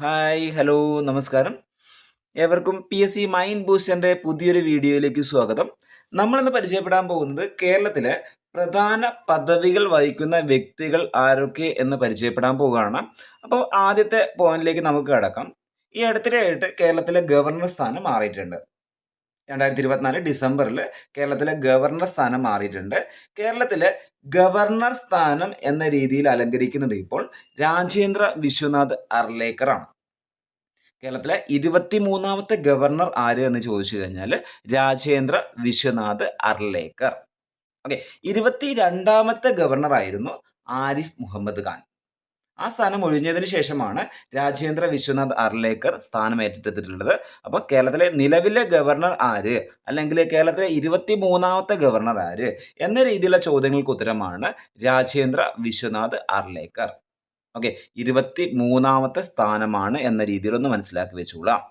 Hi hello നമസ്കാരം. ഏവർക്കും P S C mind ബൂസ്റ്ററിന്റെ പുതിയൊരു വീഡിയോയിലേക്ക് സ്വാഗതം. നമ്മളിന്ന് പരിചയപ്പെടാൻ പോകുന്നത് കേരളത്തിലെ പ്രധാന പദവികൾ വഹിക്കുന്ന വ്യക്തികൾ ആരൊക്കെ എന്ന് പരിചയപ്പെടാൻ പോകുകയാണ് അപ്പോൾ ആദ്യത്തെ പോയിന്റിലേക്ക് നമുക്ക് കിടക്കാം. ഈ അടുത്തിടെയായിട്ട് കേരളത്തിലെ ഗവർണർ സ്ഥാനം മാറിയിട്ടുണ്ട്. രണ്ടായിരത്തി ഇരുപത്തിനാല് ഡിസംബറിൽ കേരളത്തിലെ ഗവർണർ സ്ഥാനം മാറിയിട്ടുണ്ട്. കേരളത്തിലെ ഗവർണർ സ്ഥാനം എന്ന രീതിയിൽ അലങ്കരിക്കുന്നത് ഇപ്പോൾ രാജേന്ദ്ര വിശ്വനാഥ് അർലേക്കറാണ്. കേരളത്തിലെ ഇരുപത്തി മൂന്നാമത്തെ ഗവർണർ ആര് എന്ന് ചോദിച്ചു കഴിഞ്ഞാൽ രാജേന്ദ്ര വിശ്വനാഥ് അർലേക്കർ. ഓക്കെ ഇരുപത്തി രണ്ടാമത്തെ ഗവർണർ ആയിരുന്നു ആരിഫ് മുഹമ്മദ് ഖാൻ. ആ സ്ഥാനം ഒഴിഞ്ഞതിന് ശേഷമാണ് രാജേന്ദ്ര വിശ്വനാഥ് അർലേക്കർ സ്ഥാനം ഏറ്റെടുത്തിട്ടുള്ളത് അപ്പോൾ കേരളത്തിലെ നിലവിലെ ഗവർണർ ആര്? അല്ലെങ്കിൽ കേരളത്തിലെ ഇരുപത്തി മൂന്നാമത്തെ ഗവർണർ ആര്? എന്ന രീതിയിലുള്ള ചോദ്യങ്ങൾക്ക് ഉത്തരമാണ് രാജേന്ദ്ര വിശ്വനാഥ് അർലേക്കർ. ഓക്കെ ഇരുപത്തി മൂന്നാമത്തെ സ്ഥാനമാണ് എന്ന രീതിയിലൊന്ന് മനസ്സിലാക്കി വെച്ചോളാം.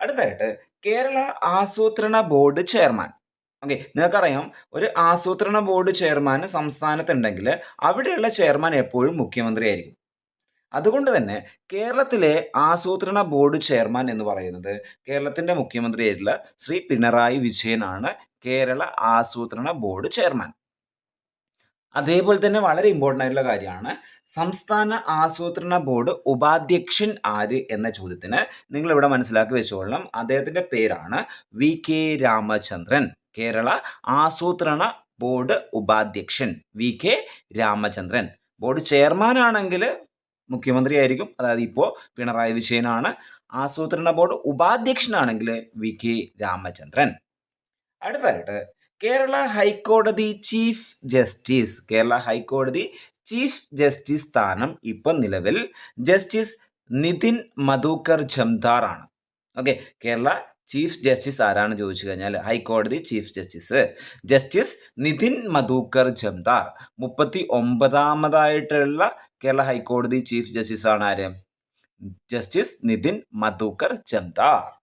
അടുത്തായിട്ട് കേരള ആസൂത്രണ ബോർഡ് ചെയർമാൻ. ഓക്കെ നിങ്ങൾക്കറിയാം ഒരു ആസൂത്രണ ബോർഡ് ചെയർമാൻ സംസ്ഥാനത്തുണ്ടെങ്കിൽ അവിടെയുള്ള ചെയർമാൻ എപ്പോഴും മുഖ്യമന്ത്രി ആയിരിക്കും അതുകൊണ്ട് തന്നെ കേരളത്തിലെ ആസൂത്രണ ബോർഡ് ചെയർമാൻ എന്ന് പറയുന്നത് കേരളത്തിന്റെ മുഖ്യമന്ത്രിയായിട്ടുള്ള ശ്രീ പിണറായി വിജയനാണ് കേരള ആസൂത്രണ ബോർഡ് ചെയർമാൻ. അതേപോലെ തന്നെ വളരെ ഇമ്പോർട്ടന്റ് ആയിട്ടുള്ള കാര്യമാണ് സംസ്ഥാന ആസൂത്രണ ബോർഡ് ഉപാധ്യക്ഷൻ ആര് എന്ന ചോദ്യത്തിന് നിങ്ങൾ ഇവിടെ മനസ്സിലാക്കി വെച്ചോളണം. അദ്ദേഹത്തിന്റെ പേരാണ് വി കെ രാമചന്ദ്രൻ. കേരള ആസൂത്രണ ബോർഡ് ഉപാധ്യക്ഷൻ V K Ramachandran. Board chairman ആണെങ്കിൽ മുഖ്യമന്ത്രി ആയിരിക്കും അതായത് ഇപ്പോൾ പിണറായി വിജയനാണ്. ആസൂത്രണ ബോർഡ് ഉപാധ്യക്ഷനാണെങ്കിൽ വി കെ രാമചന്ദ്രൻ. അടുത്തതായിട്ട് കേരള ഹൈക്കോടതി ചീഫ് ജസ്റ്റിസ് കേരള ഹൈക്കോടതി ചീഫ് ജസ്റ്റിസ് സ്ഥാനം ഇപ്പം നിലവിൽ ജസ്റ്റിസ് നിതിൻ മധുക്കർ ജംദാർ ആണ്. ഓക്കെ കേരള ചീഫ് ജസ്റ്റിസ് ആരാണ് ചോദിച്ചു കഴിഞ്ഞാൽ? ഹൈക്കോടതി chief justice justice Nitin Madhukar Jamdar. മുപ്പത്തി ഒമ്പതാമതായിട്ടുള്ള കേരള ഹൈക്കോടതി ചീഫ് ആണ് ആര്? ജസ്റ്റിസ് നിതിൻ മധുക്കർ ജംദാർ.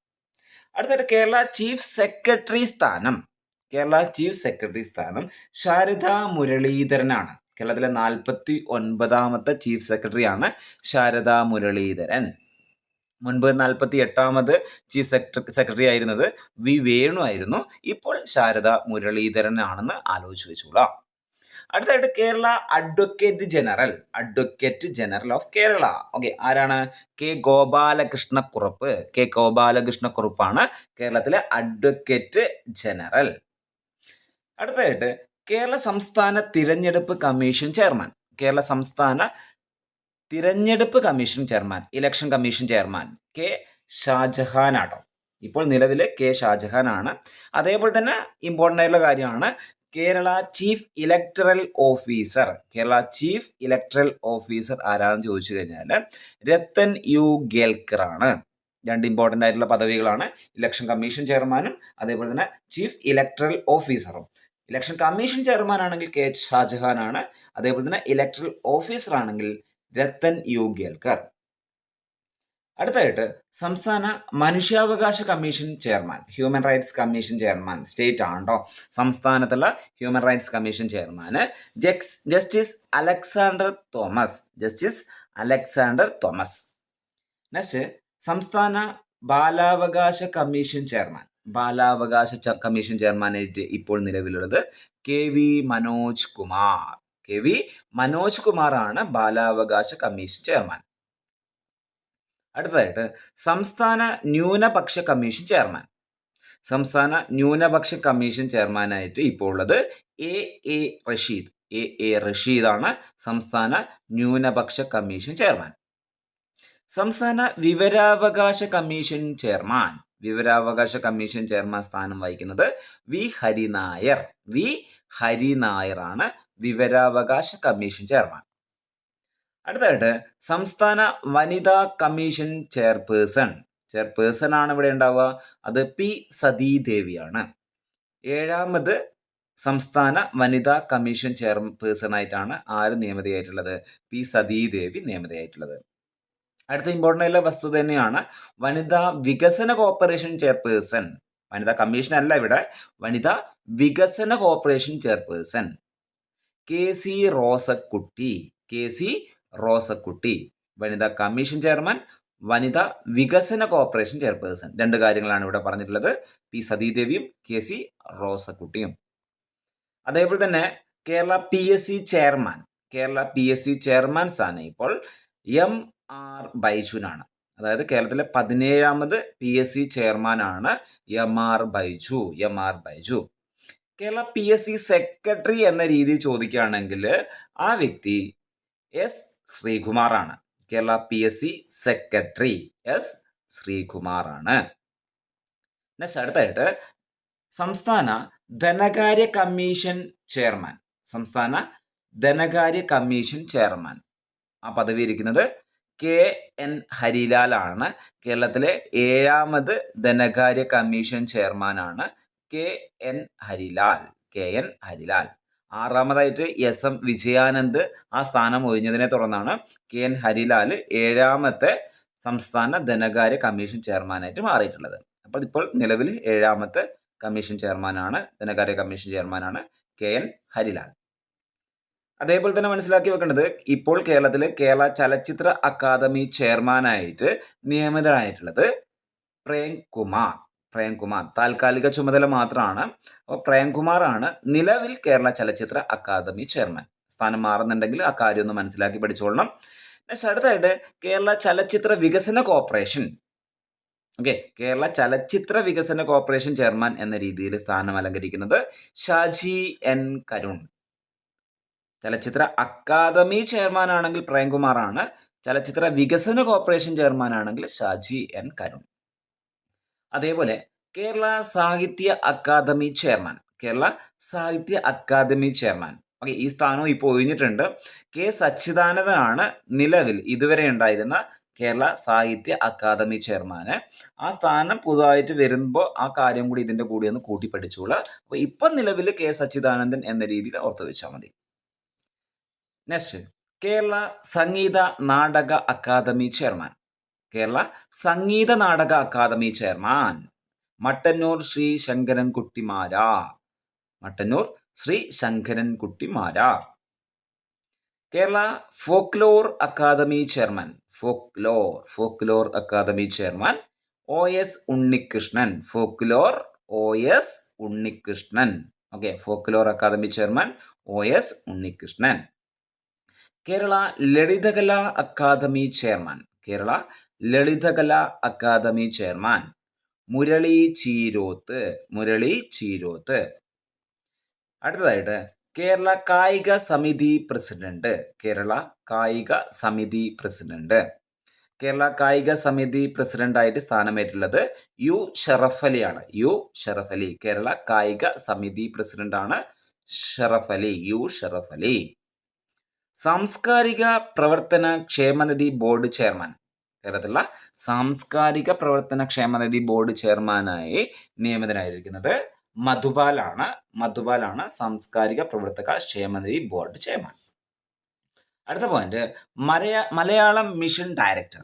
അടുത്തത് കേരള ചീഫ് സെക്രട്ടറി സ്ഥാനം. കേരള ചീഫ് സെക്രട്ടറി സ്ഥാനം ശാരദ മുരളീധരനാണ്. കേരളത്തിലെ നാൽപ്പത്തി ഒൻപതാമത്തെ ചീഫ് സെക്രട്ടറിയാണ് ശാരദ മുരളീധരൻ. മുൻപ് നാൽപ്പത്തി എട്ടാമത് ചീഫ് സെക്രട്ടറി ആയിരുന്നത് വി വേണു ആയിരുന്നു. ഇപ്പോൾ ശാരദ മുരളീധരനാണെന്ന് ആലോചിച്ച് വെച്ചോളാം. അടുത്തായിട്ട് Kerala advocate general advocate general of Kerala. Okay ആരാണ്? കെ ഗോപാലകൃഷ്ണക്കുറുപ്പ്. കെ ഗോപാലകൃഷ്ണക്കുറുപ്പാണ് കേരളത്തിലെ അഡ്വക്കേറ്റ് ജനറൽ. അടുത്തായിട്ട് കേരള സംസ്ഥാന തിരഞ്ഞെടുപ്പ് കമ്മീഷൻ ചെയർമാൻ. കേരള സംസ്ഥാന തിരഞ്ഞെടുപ്പ് commission chairman election commission chairman K Shajahan ആട്ടോ. ഇപ്പോൾ നിലവിൽ കെ ഷാജഹാൻ ആണ് അതേപോലെ തന്നെ ഇമ്പോർട്ടന്റ് ആയിട്ടുള്ള കാര്യമാണ് Kerala chief electoral officer. Kerala chief electoral officer ആരാണെന്ന് ചോദിച്ചു കഴിഞ്ഞാൽ രത്തൻ യു ഗേൽക്കർ ആണ്. രണ്ട് ഇമ്പോർട്ടന്റ് ആയിട്ടുള്ള പദവികളാണ്. ഇലക്ഷൻ കമ്മീഷൻ ചെയർമാനും അതേപോലെ തന്നെ ചീഫ് ഇലക്ടറൽ ഓഫീസറും ഇലക്ഷൻ കമ്മീഷൻ ചെയർമാൻ ആണെങ്കിൽ കെ എച്ച് ഷാജഹാൻ ആണ്. അതേപോലെ തന്നെ ഇലക്ടറൽ ഓഫീസർ ആണെങ്കിൽ രത്തൻ യു ഗേൽക്കർ. അടുത്തായിട്ട് സംസ്ഥാന മനുഷ്യാവകാശ commission chairman human rights commission chairman state ആണോ സംസ്ഥാനത്തുള്ള ഹ്യൂമൻ റൈറ്റ്സ് കമ്മീഷൻ ചെയർമാന് ജക്സ് justice Alexander Thomas justice Alexander Thomas. Next സംസ്ഥാന ബാലാവകാശ കമ്മീഷൻ ചെയർമാൻ. ബാലാവകാശ കമ്മീഷൻ ചെയർമാനായിട്ട് ഇപ്പോൾ നിലവിലുള്ളത് K V Manoj Kumar. K V Manoj കുമാറാണ് ബാലാവകാശ കമ്മീഷൻ ചെയർമാൻ. അടുത്തതായിട്ട് സംസ്ഥാന ന്യൂനപക്ഷ കമ്മീഷൻ ചെയർമാൻ. സംസ്ഥാന ന്യൂനപക്ഷ കമ്മീഷൻ ചെയർമാനായിട്ട് ഇപ്പോൾ ഉള്ളത് A. A. Rasheed. A. A. റഷീദാണ് സംസ്ഥാന ന്യൂനപക്ഷ കമ്മീഷൻ ചെയർമാൻ. സംസ്ഥാന വിവരാവകാശ കമ്മീഷൻ ചെയർമാൻ. വിവരാവകാശ കമ്മീഷൻ ചെയർമാൻ സ്ഥാനം വഹിക്കുന്നത് വി. ഹരിനായർ. വി. ഹരിനായർ ആണ് വിവരാവകാശ കമ്മീഷൻ ചെയർമാൻ. അടുത്തായിട്ട് സംസ്ഥാന വനിതാ കമ്മീഷൻ ചെയർപേഴ്സൺ. ചെയർപേഴ്സൺ ആണ് ഇവിടെ ഉണ്ടാവുക. അത് പി സതീദേവിയാണ്. ഏഴാമത് സംസ്ഥാന വനിതാ കമ്മീഷൻ ചെയർപേഴ്സൺ ആയിട്ടാണ് ആര് നിയമിതയായിട്ടുള്ളത്? പി സതീദേവി നിയമിതയായിട്ടുള്ളത്. അടുത്ത ഇമ്പോർട്ടന്റ് ആയിട്ടുള്ള വസ്തുത തന്നെയാണ് വനിതാ വികസന കോർപ്പറേഷൻ ചെയർപേഴ്സൺ. വനിതാ കമ്മീഷൻ അല്ല ഇവിടെ. വനിതാ വികസന corporation chairperson. K C Rosakutty. K C Rosakutty വനിതാ കമ്മീഷൻ ചെയർമാൻ വനിതാ വികസന കോർപ്പറേഷൻ ചെയർപേഴ്സൺ. രണ്ട് കാര്യങ്ങളാണ് ഇവിടെ പറഞ്ഞിട്ടുള്ളത്. പി സതീദേവിയും കെ സി റോസക്കുട്ടിയും. അതേപോലെ തന്നെ Kerala P S C chairman. Kerala P S C chairman സ്ഥാനം ഇപ്പോൾ എം ആർ ബൈജുനാണ്. അതായത് കേരളത്തിലെ പതിനേഴാമത് പി എസ് സി ചെയർമാനാണ് M R Baiju. M R Baiju. Kerala P S C secretary എന്ന രീതിയിൽ ചോദിക്കുകയാണെങ്കിൽ ആ വ്യക്തി S ശ്രീകുമാറാണ്. Kerala P S C secretary S ശ്രീകുമാറാണ്. Next അടുത്തായിട്ട് സംസ്ഥാന ധനകാര്യ കമ്മീഷൻ ചെയർമാൻ. സംസ്ഥാന ധനകാര്യ കമ്മീഷൻ ചെയർമാൻ. ആ പദവി ഇരിക്കുന്നത് കെ എൻ ഹരിലാൽ ആണ് കേരളത്തിലെ ഏഴാമത് ധനകാര്യ കമ്മീഷൻ ചെയർമാനാണ് K N Harilal. K N Harilal. ആറാമതായിട്ട് S M Vijayanand ആ സ്ഥാനം ഒഴിഞ്ഞതിനെ തുടർന്നാണ് കെ എൻ ഹരിലാൽ ഏഴാമത്തെ സംസ്ഥാന ധനകാര്യ കമ്മീഷൻ ചെയർമാനായിട്ട് മാറിയിട്ടുള്ളത്. അപ്പോൾ ഇപ്പോൾ നിലവിൽ ഏഴാമത്തെ കമ്മീഷൻ ചെയർമാനാണ് ധനകാര്യ കമ്മീഷൻ ചെയർമാനാണ് കെ എൻ ഹരിലാൽ അതേപോലെ തന്നെ മനസ്സിലാക്കി വെക്കേണ്ടത് ഇപ്പോൾ കേരളത്തിലെ കേരള ചലച്ചിത്ര അക്കാദമി ചെയർമാനായിട്ട് നിയമിതനായിട്ടുള്ളത് പ്രേംകുമാർ പ്രേംകുമാർ. താൽക്കാലിക ചുമതല മാത്രമാണ്. അപ്പോൾ പ്രേംകുമാറാണ് നിലവിൽ കേരള ചലച്ചിത്ര അക്കാദമി ചെയർമാൻ. സ്ഥാനം മാറുന്നുണ്ടെങ്കിൽ ആ കാര്യം ഒന്ന് മനസ്സിലാക്കി പഠിച്ചോളണം. നെക്സ്റ്റ് അടുത്തായിട്ട് കേരള ചലച്ചിത്ര വികസന കോർപ്പറേഷൻ. ഓക്കെ കേരള ചലച്ചിത്ര വികസന കോർപ്പറേഷൻ ചെയർമാൻ എന്ന രീതിയിൽ സ്ഥാനം അലങ്കരിക്കുന്നത് ഷാജി എൻ കരുൺ. ചലച്ചിത്ര അക്കാദമി ചെയർമാൻ ആണെങ്കിൽ പ്രേംകുമാറാണ്. ചലച്ചിത്ര വികസന കോർപ്പറേഷൻ ചെയർമാൻ ആണെങ്കിൽ ഷാജി എൻ കരുൺ. അതേപോലെ കേരള സാഹിത്യ അക്കാദമി ചെയർമാൻ കേരള സാഹിത്യ അക്കാദമി ചെയർമാൻ. ഓക്കെ ഈ സ്ഥാനവും ഇപ്പോൾ ഒഴിഞ്ഞിട്ടുണ്ട്. കെ സച്ചിദാനന്ദനാണ് നിലവിൽ ഇതുവരെ ഉണ്ടായിരുന്ന കേരള സാഹിത്യ അക്കാദമി ചെയർമാന്. ആ സ്ഥാനം പുതുതായിട്ട് വരുമ്പോൾ ആ കാര്യം കൂടി ഇതിന്റെ കൂടി ഒന്ന് കൂട്ടി പഠിച്ചോളാം അപ്പോൾ ഇപ്പം നിലവിൽ കെ സച്ചിദാനന്ദൻ എന്ന രീതിയിൽ ഓർത്ത് വെച്ചാൽ മതി. നെക്സ്റ്റ് കേരള സംഗീത നാടക അക്കാദമി ചെയർമാൻ. കേരള സംഗീത നാടക academy chairman. Mattannur Shri Shankaran Kuttimara Mattannur Shri Shankaran Kuttimara Kerala folklore academy chairman. Folklore folklore academy chairman O S Unnikrishnan. Folklore O S Unnikrishnan. Okay folklore academy chairman O S Unnikrishnan. Kerala Lalithakala academy chairman. Kerala Lalithakala academy chairman. Murali Cheeroth Murali Cheeroth. അടുത്തതായിട്ട് കേരള കായിക സമിതി president Kerala കായിക സമിതി president. Kerala കായിക സമിതി പ്രസിഡന്റായിട്ട് സ്ഥാനമേറ്റുള്ളത് U ഷറഫലിയാണ്. യു ഷറഫലി കേരള കായിക സമിതി പ്രസിഡന്റാണ് അലി യു ഷറഫലി. സാംസ്കാരിക പ്രവർത്തന ക്ഷേമനിധി ബോർഡ് ചെയർമാൻ. കേരളത്തിലുള്ള സാംസ്കാരിക പ്രവർത്തന ക്ഷേമനിധി ബോർഡ് ചെയർമാനായി നിയമിതനായിരിക്കുന്നത് മധുപാലാണ്. മധുപാലാണ് സാംസ്കാരിക പ്രവർത്തക ക്ഷേമനിധി ബോർഡ് ചെയർമാൻ. അടുത്ത പോയിന്റ് മലയാ മലയാളം മിഷൻ ഡയറക്ടർ.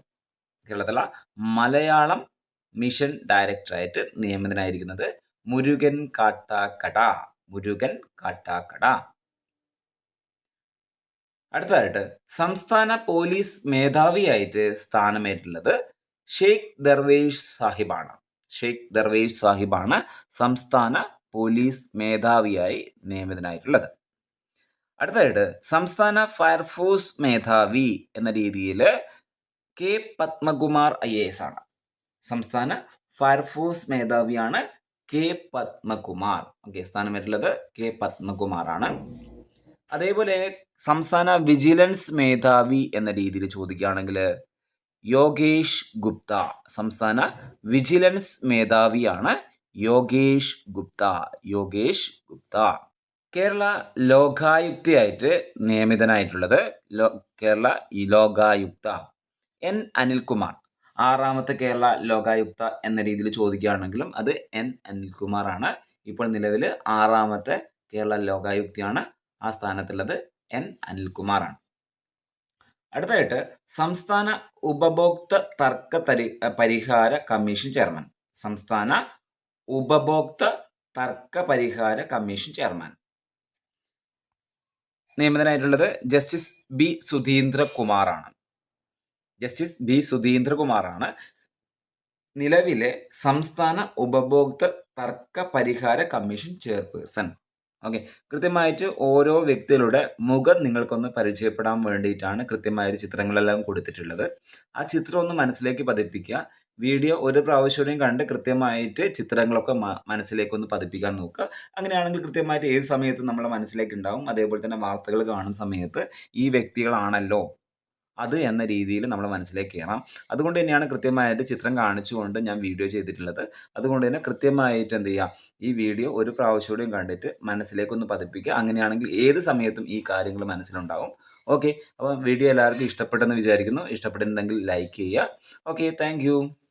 കേരളത്തിലുള്ള മലയാളം മിഷൻ ഡയറക്ടറായിട്ട് നിയമിതനായിരിക്കുന്നത് മുരുകൻ കാട്ടാക്കട. മുരുകൻ കാട്ടാക്കട. അടുത്തതായിട്ട് സംസ്ഥാന പോലീസ് മേധാവിയായിട്ട് സ്ഥാനമേറ്റുള്ളത് ഷെയ്ഖ് ദർവേഷ് സാഹിബാണ്. ഷെയ്ഖ് ദർവേഷ് സാഹിബാണ് സംസ്ഥാന പോലീസ് മേധാവിയായി നിയമിതനായിട്ടുള്ളത്. അടുത്തതായിട്ട് സംസ്ഥാന ഫയർഫോഴ്സ് മേധാവി എന്ന രീതിയിൽ K Padmakumar I A S ആണ്. സംസ്ഥാന ഫയർഫോഴ്സ് മേധാവിയാണ് കെ പത്മകുമാർ. ഓക്കെ സ്ഥാനമേറ്റുള്ളത് കെ പത്മകുമാറാണ്. അതേപോലെ സംസ്ഥാന വിജിലൻസ് മേധാവി എന്ന രീതിയിൽ ചോദിക്കുകയാണെങ്കിൽ യോഗേഷ് ഗുപ്ത സംസ്ഥാന വിജിലൻസ് മേധാവിയാണ് യോഗേഷ് ഗുപ്ത. യോഗേഷ് ഗുപ്ത. കേരള ലോകായുക്തയായിട്ട് നിയമിതനായിട്ടുള്ളത് ലോ കേരള ലോകായുക്ത എൻ അനിൽകുമാർ. ആറാമത്തെ കേരള ലോകായുക്ത എന്ന രീതിയിൽ ചോദിക്കുകയാണെങ്കിലും അത് എൻ അനിൽകുമാറാണ്. ഇപ്പോൾ നിലവിൽ ആറാമത്തെ കേരള ലോകായുക്തയാണ് ആ സ്ഥാനത്തുള്ളത് എൻ അനിൽകുമാറാണ്. അടുത്തതായിട്ട് സംസ്ഥാന ഉപഭോക്തൃ തർക്ക തരി പരിഹാര കമ്മീഷൻ ചെയർമാൻ. സംസ്ഥാന ഉപഭോക്തൃ തർക്ക പരിഹാര കമ്മീഷൻ ചെയർമാൻ. നിയമിതനായിട്ടുള്ളത് ജസ്റ്റിസ് ബി സുധീന്ദ്രകുമാറാണ്. ജസ്റ്റിസ് ബി സുധീന്ദ്രകുമാറാണ്. നിലവിലെ സംസ്ഥാന ഉപഭോക്തൃ തർക്ക പരിഹാര കമ്മീഷൻ ചെയർപേഴ്സൺ. ഓക്കെ കൃത്യമായിട്ട് ഓരോ വ്യക്തികളുടെ മുഖം നിങ്ങൾക്കൊന്ന് പരിചയപ്പെടാൻ വേണ്ടിയിട്ടാണ് കൃത്യമായ ചിത്രങ്ങളെല്ലാം കൊടുത്തിട്ടുള്ളത്. ആ ചിത്രം ഒന്ന് മനസ്സിലേക്ക് പതിപ്പിക്കുക. വീഡിയോ ഒരു പ്രാവശ്യം കണ്ട് കൃത്യമായിട്ട് ചിത്രങ്ങളൊക്കെ മനസ്സിലേക്ക് മനസ്സിലേക്കൊന്ന് പതിപ്പിക്കാൻ നോക്കുക. അങ്ങനെയാണെങ്കിൽ കൃത്യമായിട്ട് ഏത് സമയത്തും നമ്മുടെ മനസ്സിലേക്ക് ഉണ്ടാവും. അതേപോലെ തന്നെ വാർത്തകൾ കാണുന്ന സമയത്ത് ഈ വ്യക്തികളാണല്ലോ അത് എന്ന രീതിയിൽ നമ്മൾ മനസ്സിലേക്ക് കയറാം. അതുകൊണ്ട് തന്നെയാണ് കൃത്യമായിട്ട് ചിത്രം കാണിച്ചുകൊണ്ട് ഞാൻ വീഡിയോ ചെയ്തിട്ടുള്ളത്. അതുകൊണ്ട് തന്നെ കൃത്യമായിട്ട് എന്ത് ചെയ്യുക ഈ വീഡിയോ ഒരു പ്രാവശ്യം കണ്ടിട്ട് മനസ്സിലേക്കൊന്ന് പതിപ്പിക്കുക. അങ്ങനെയാണെങ്കിൽ ഏത് സമയത്തും ഈ കാര്യങ്ങൾ മനസ്സിലുണ്ടാവും. ഓക്കെ. അപ്പോൾ വീഡിയോ എല്ലാവർക്കും ഇഷ്ടപ്പെട്ടെന്ന് വിചാരിക്കുന്നു. ഇഷ്ടപ്പെട്ടിട്ടുണ്ടെങ്കിൽ ലൈക്ക് ചെയ്യുക. ഓക്കെ. താങ്ക്